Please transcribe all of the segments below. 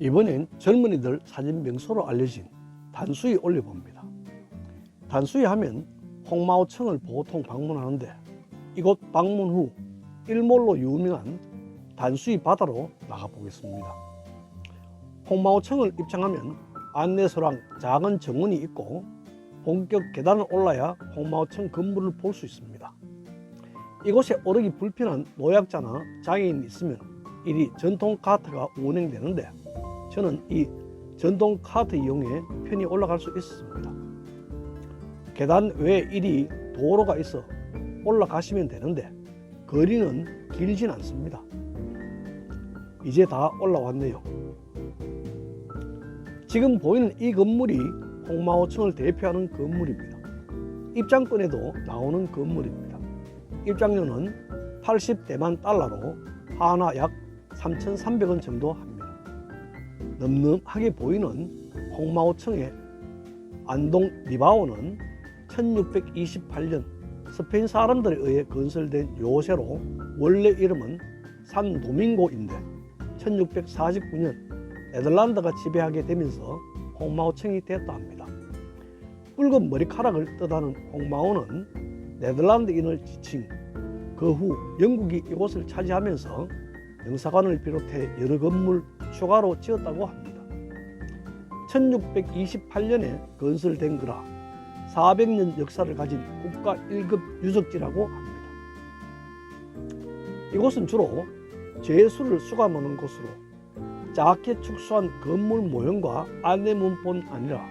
이번엔 젊은이들 사진 명소로 알려진 단수에 올려봅니다. 단수에 하면 홍마오청을 보통 방문하는데 이곳 방문 후 일몰로 유명한 단수이 바다로 나가보겠습니다. 홍마오청을 입장하면 안내소랑 작은 정문이 있고 본격 계단을 올라야 홍마오청 건물을 볼 수 있습니다. 이곳에 오르기 불편한 노약자나 장애인이 있으면 이리 전통 카트가 운행되는데 저는 이 전동 카트 이용해 편히 올라갈 수 있었습니다. 계단 외에 이리 도로가 있어 올라가시면 되는데 거리는 길진 않습니다. 이제 다 올라왔네요. 지금 보이는 이 건물이 홍마오청을 대표하는 건물입니다. 입장권에도 나오는 건물입니다. 입장료는 80대만 달러로 하나 약 3,300원 정도 합니다. 늠름하게 보이는 홍마오청의 안동 리바오는 1628년 스페인 사람들에 의해 건설된 요새로 원래 이름은 산 도밍고인데 1649년 네덜란드가 지배하게 되면서 홍마오청이 되었다 합니다. 붉은 머리카락을 뜻하는 홍마오는 네덜란드인을 지칭 그 후 영국이 이곳을 차지하면서 영사관을 비롯해 여러 건물 추가로 지었다고 합니다. 1628년에 건설된 거라 400년 역사를 가진 국가 1급 유적지라고 합니다. 이곳은 주로 죄수를 수감하는 곳으로 작게 축소한 건물 모형과 안내 문뿐 아니라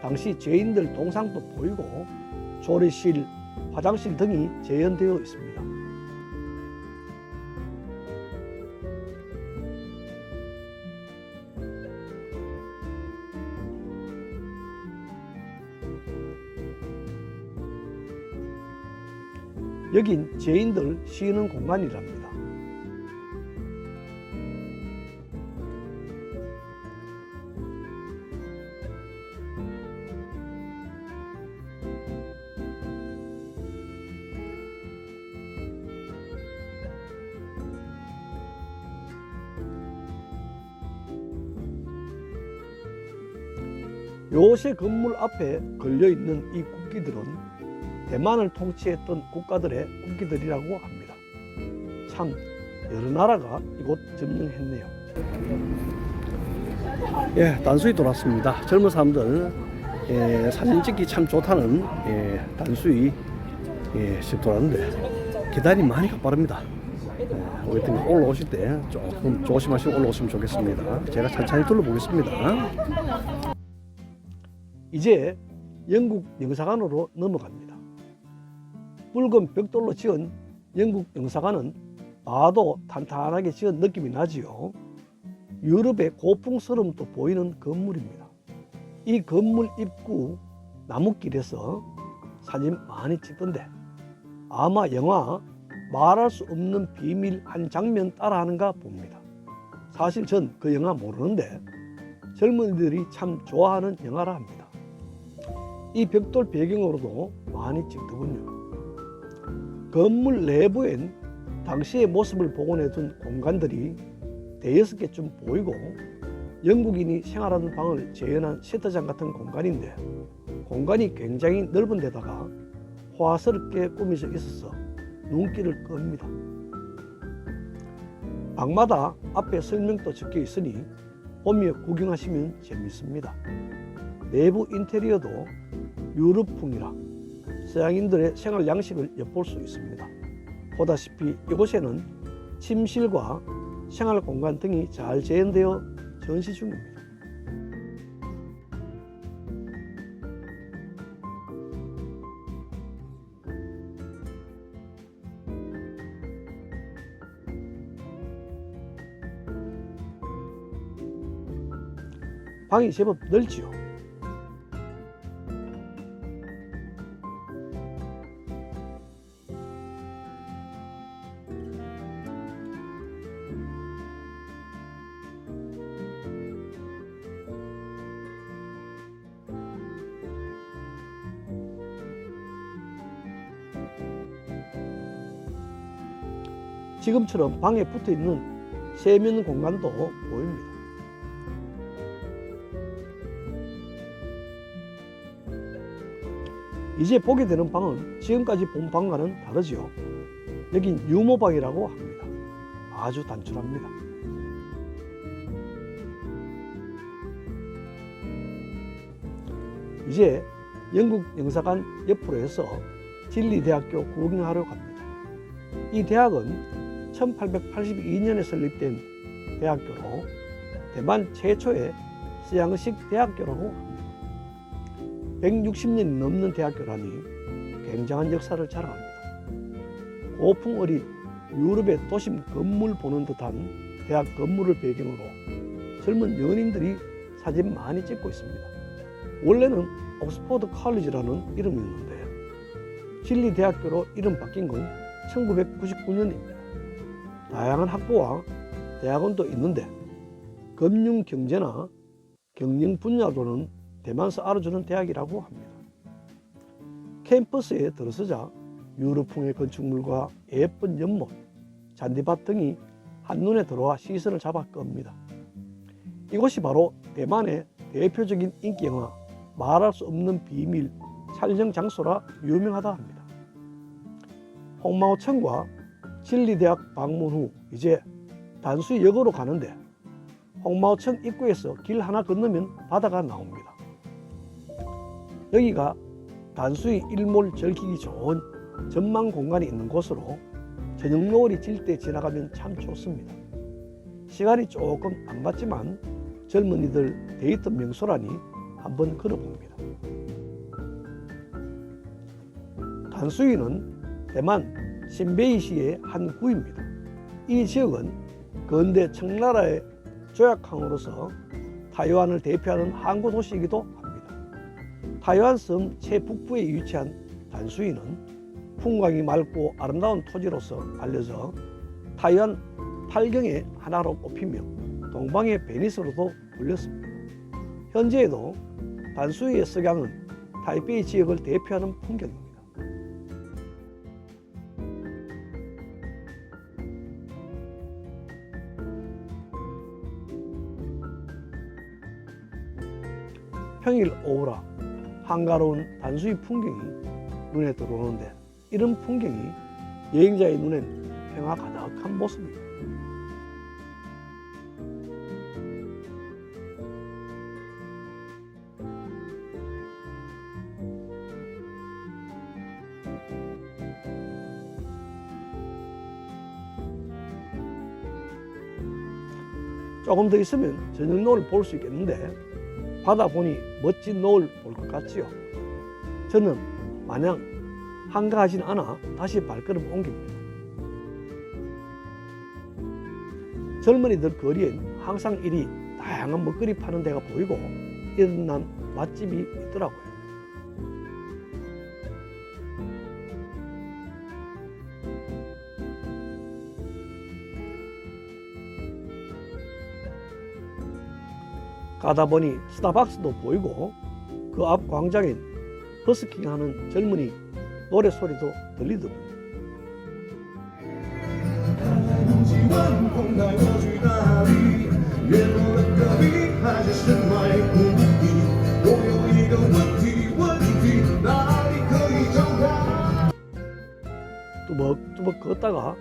당시 죄인들 동상도 보이고 조리실, 화장실 등이 재현되어 있습니다. 여긴 죄인들 쉬는 공간이랍니다. 요새 건물 앞에 걸려 있는 이 국기들은 대만을 통치했던 국가들의 국기들이라고 합니다. 참 여러 나라가 이곳 점령했네요. 예, 단수이 돌았습니다. 젊은 사람들 예, 사진 찍기 참 좋다는 예, 단수이 예, 집 돌았는데 계단이 많이 가빠릅니다. 예, 하여튼 올라오실 때 조금 조심하시고 올라오시면 좋겠습니다. 제가 천천히 둘러보겠습니다. 이제 영국 영사관으로 넘어갑니다. 붉은 벽돌로 지은 영국 영사관은 봐도 탄탄하게 지은 느낌이 나지요. 유럽의 고풍스러움도 보이는 건물입니다. 이 건물 입구 나무길에서 사진 많이 찍던데 아마 영화 말할 수 없는 비밀 한 장면 따라하는가 봅니다. 사실 전 그 영화 모르는데 젊은이들이 참 좋아하는 영화라 합니다. 이 벽돌 배경으로도 많이 찍더군요. 건물 내부엔 당시의 모습을 복원해둔 공간들이 대여섯 개쯤 보이고 영국인이 생활하는 방을 재현한 세트장 같은 공간인데 공간이 굉장히 넓은 데다가 화스럽게 꾸며져 있어서 눈길을 끕니다. 방마다 앞에 설명도 적혀 있으니 보며 구경하시면 재밌습니다. 내부 인테리어도 유럽풍이라 서양인들의 생활 양식을 엿볼 수 있습니다. 보다시피 이곳에는 침실과 생활 공간 등이 잘 재현되어 전시 중입니다. 방이 제법 넓지요. 지금처럼 방에 붙어 있는 세면 공간도 보입니다. 이제 보게 되는 방은 지금까지 본 방과는 다르지요. 여긴 유모방이라고 합니다. 아주 단출합니다. 이제 영국 영사관 옆으로 해서 진리대학교 구경하러 갑니다. 이 대학은 1882년에 설립된 대학교로 대만 최초의 서양식 대학교라고 합니다. 160년이 넘는 대학교라니 굉장한 역사를 자랑합니다. 고풍 어린 유럽의 도심 건물 보는 듯한 대학 건물을 배경으로 젊은 연인들이 사진 많이 찍고 있습니다. 원래는 옥스퍼드 칼리지라는 이름이었는데요. 진리 대학교로 이름 바뀐 건 1999년입니다. 다양한 학부와 대학원도 있는데 금융 경제나 경영 분야로는 대만서 알아주는 대학이라고 합니다. 캠퍼스에 들어서자 유럽풍의 건축물과 예쁜 연못, 잔디밭 등이 한눈에 들어와 시선을 잡아 끕니다. 이곳이 바로 대만의 대표적인 인기 영화 말할 수 없는 비밀 촬영 장소라 유명하다 합니다. 홍마오청과 진리대학 방문 후 이제 단수이 역으로 가는데 홍마오청 입구에서 길 하나 건너면 바다가 나옵니다. 여기가 단수이 일몰 즐기기 좋은 전망 공간이 있는 곳으로 저녁 노을이 질 때 지나가면 참 좋습니다. 시간이 조금 안 받지만 젊은이들 데이트 명소라니 한번 걸어봅니다. 단수이는 대만 신베이시의 한 구입니다. 이 지역은 근대 청나라의 조약항으로서 타이완을 대표하는 항구 도시이기도 합니다. 타이완 섬 최북부에 위치한 단수이는 풍광이 맑고 아름다운 토지로서 알려져 타이완 팔경의 하나로 꼽히며 동방의 베니스로도 불렸습니다. 현재에도 단수이의 석양은 타이베이 지역을 대표하는 풍경입니다. 평일 오후라 한가로운 단수이 풍경이 눈에 들어오는데 이런 풍경이 여행자의 눈엔 평화 가득한 모습입니다. 조금 더 있으면 저녁 노을 볼 수 있겠는데 바다 보니 멋진 노을 볼 것 같지요. 저는 마냥 한가하진 않아 다시 발걸음 옮깁니다. 젊은이들 거리엔 항상 이리 다양한 먹거리 파는 데가 보이고 이런 난 맛집이 있더라고요. 가다 보니 스타벅스도 보이고 그 앞 광장엔 버스킹하는 젊은이 노래 소리도 들리더군요. 뚜벅뚜벅 걷다가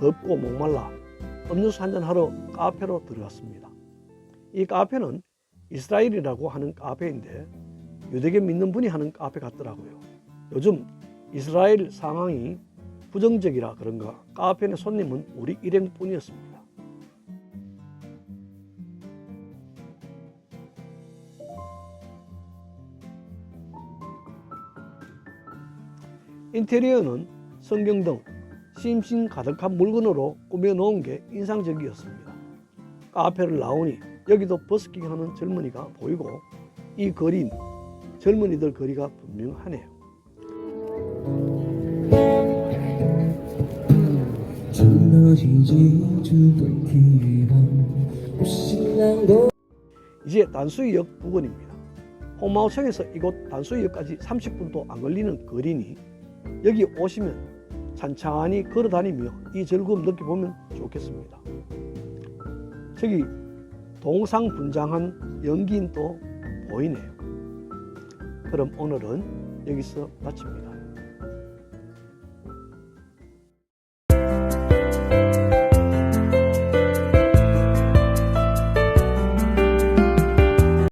덥고 목말라 음료수 한잔 하러 카페로 들어갔습니다. 이 카페는 이스라엘이라고 하는 카페인데 유대교 믿는 분이 하는 카페 같더라고요. 요즘 이스라엘 상황이 부정적이라 그런가 카페 내 손님은 우리 일행뿐이었습니다. 인테리어는 성경 등 심신 가득한 물건으로 꾸며 놓은 게 인상적이었습니다. 카페를 나오니 여기도 버스킹 하는 젊은이가 보이고 이 거리는 젊은이들 거리가 분명하네요. 이제 단수이역 부근입니다. 홍마오청에서 이곳 단수이역까지 30분도 안 걸리는 거리니 여기 오시면 찬찬히 걸어 다니며 이 즐거움 느껴보면 좋겠습니다. 저기 동상 분장한 연기인도 보이네요. 그럼 오늘은 여기서 마칩니다.